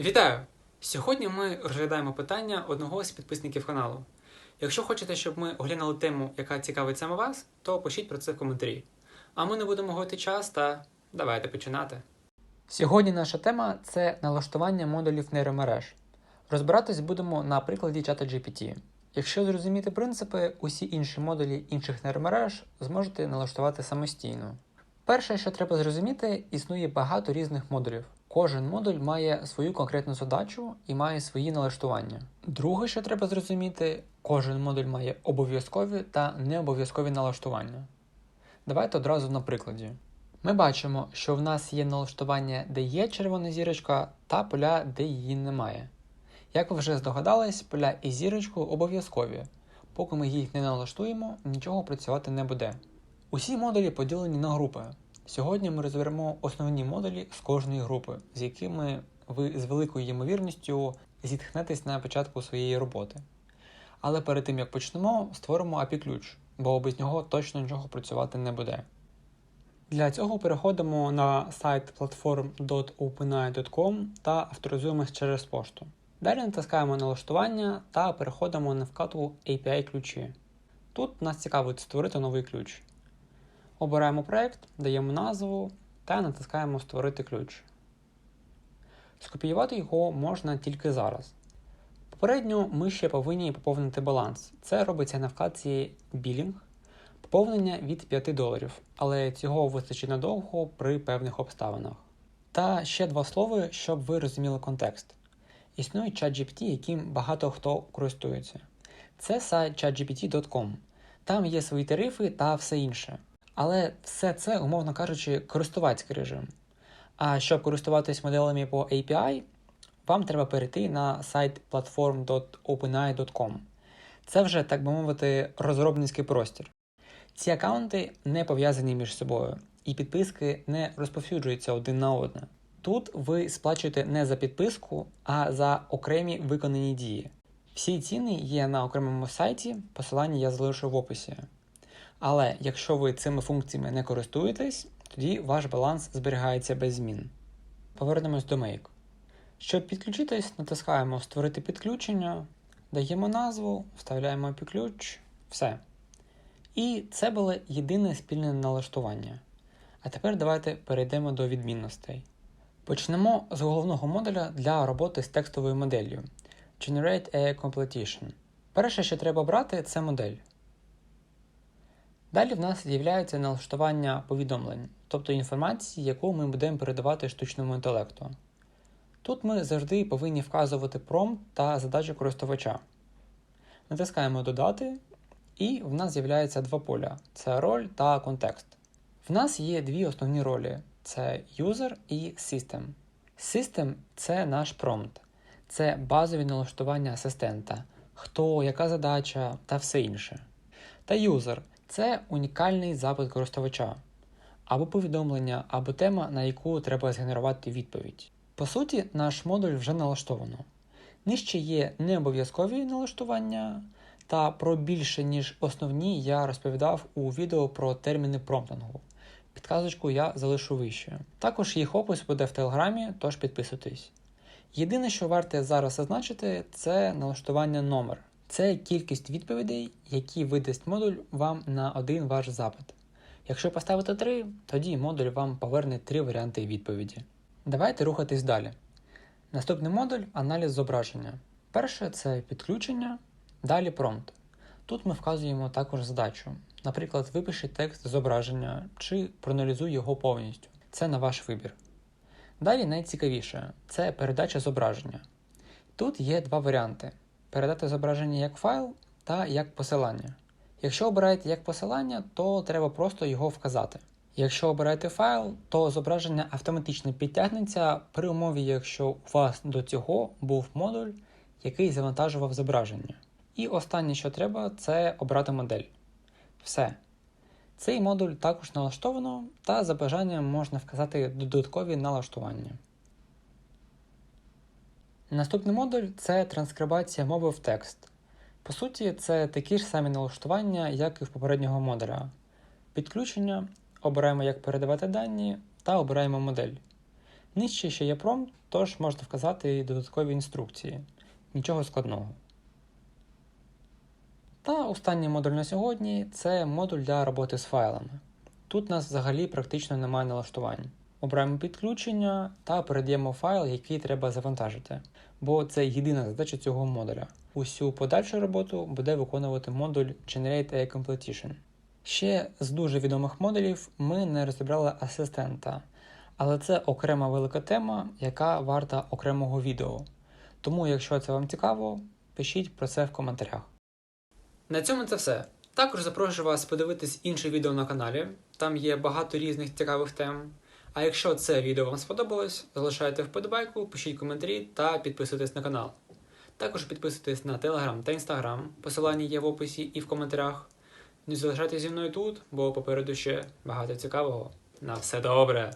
Вітаю! Сьогодні ми розглядаємо питання одного з підписників каналу. Якщо хочете, щоб ми оглянули тему, яка цікавить саме вас, то пишіть про це в коментарі. А ми не будемо гойти час та давайте починати. Сьогодні наша тема це налаштування модулів нейромереж. Розбиратись будемо на прикладі чата GPT. Якщо зрозуміти принципи, усі інші модулі інших нейромереж зможете налаштувати самостійно. Перше, що треба зрозуміти, існує багато різних модулів. Кожен модуль має свою конкретну задачу і має свої налаштування. Друге, що треба зрозуміти, кожен модуль має обов'язкові та необов'язкові налаштування. Давайте одразу на прикладі. Ми бачимо, що в нас є налаштування, де є червона зірочка, та поля, де її немає. Як ви вже здогадались, поля і зірочку обов'язкові. Поки ми їх не налаштуємо, нічого працювати не буде. Усі модулі поділені на групи. Сьогодні ми розберемо основні модулі з кожної групи, з якими ви з великою ймовірністю зіткнетесь на початку своєї роботи. Але перед тим як почнемо, створимо API ключ, бо без нього точно нічого працювати не буде. Для цього переходимо на сайт platform.openai.com та авторизуємось через пошту. Далі натискаємо налаштування та переходимо на вкладку API ключі. Тут нас цікавить створити новий ключ. Обираємо проект, даємо назву та натискаємо Створити ключ. Скопіювати його можна тільки зараз. Попередньо ми ще повинні поповнити баланс. Це робиться на вкладці Білінг, поповнення від 5 доларів, але цього вистачить надовго при певних обставинах. Та ще два слова, щоб ви розуміли контекст. Існує ChatGPT, яким багато хто користується. Це сайт chatgpt.com. Там є свої тарифи та все інше. Але все це, умовно кажучи, користувацький режим. А щоб користуватись моделями по API, вам треба перейти на сайт platform.openai.com. Це вже, так би мовити, розробницький простір. Ці аккаунти не пов'язані між собою, і підписки не розповсюджуються один на одне. Тут ви сплачуєте не за підписку, а за окремі виконані дії. Всі ціни є на окремому сайті, посилання я залишу в описі. Але якщо ви цими функціями не користуєтесь, тоді ваш баланс зберігається без змін. Повернемось до Make. Щоб підключитись, натискаємо Створити підключення, даємо назву, вставляємо ключ, все. І це було єдине спільне налаштування. А тепер давайте перейдемо до відмінностей. Почнемо з головного модуля для роботи з текстовою моделлю Generate a Completion. Перше, що треба брати, це модель. Далі в нас з'являється налаштування повідомлень, тобто інформації, яку ми будемо передавати штучному інтелекту. Тут ми завжди повинні вказувати промпт та задачу користувача. Натискаємо Додати, і в нас з'являється два поля: це роль та контекст. В нас є дві основні ролі: це User і System. System це наш промпт, це базові налаштування асистента, хто, яка задача та все інше. Та User це унікальний запит користувача, або повідомлення, або тема, на яку треба згенерувати відповідь. По суті, наш модуль вже налаштовано. Нижче є необов'язкові налаштування, та про більше, ніж основні, я розповідав у відео про терміни промптингу. Підказочку я залишу вище. Також їх опис буде в телеграмі, тож підписуйтесь. Єдине, що варте зараз зазначити, це налаштування номер. Це кількість відповідей, які видасть модуль вам на один ваш запит. Якщо поставити 3, тоді модуль вам поверне 3 варіанти відповіді. Давайте рухатись далі. Наступний модуль аналіз зображення. Перше це підключення, далі промпт. Тут ми вказуємо також задачу. Наприклад, випиши текст зображення чи проаналізуй його повністю. Це на ваш вибір. Далі найцікавіше це передача зображення. Тут є два варіанти: передати зображення як файл та як посилання. Якщо обираєте як посилання, то треба просто його вказати. Якщо обираєте файл, то зображення автоматично підтягнеться при умові, якщо у вас до цього був модуль, який завантажував зображення. І останнє, що треба, це обрати модель. Все. Цей модуль також налаштовано, та за бажанням можна вказати додаткові налаштування. Наступний модуль це транскрибація мови в текст. По суті, це такі ж самі налаштування, як і в попереднього модуля. Підключення, обираємо, як передавати дані та обираємо модель. Нижче ще є промпт, тож можна вказати і додаткові інструкції. Нічого складного. Та останній модуль на сьогодні це модуль для роботи з файлами. Тут у нас взагалі практично немає налаштувань. Обираємо підключення та передаємо файл, який треба завантажити, бо це єдина задача цього модуля. Усю подальшу роботу буде виконувати модуль Generate a Completion. Ще з дуже відомих модулів ми не розібрали асистента, але це окрема велика тема, яка варта окремого відео. Тому, якщо це вам цікаво, пишіть про це в коментарях. На цьому це все. Також запрошую вас подивитись інше відео на каналі, там є багато різних цікавих тем. А якщо це відео вам сподобалось, залишайте вподобайку, пишіть коментарі та підписуйтесь на канал. Також підписуйтесь на Telegram та Instagram, посилання є в описі і в коментарях. Не залишайтеся зі мною тут, бо попереду ще багато цікавого. На все добре!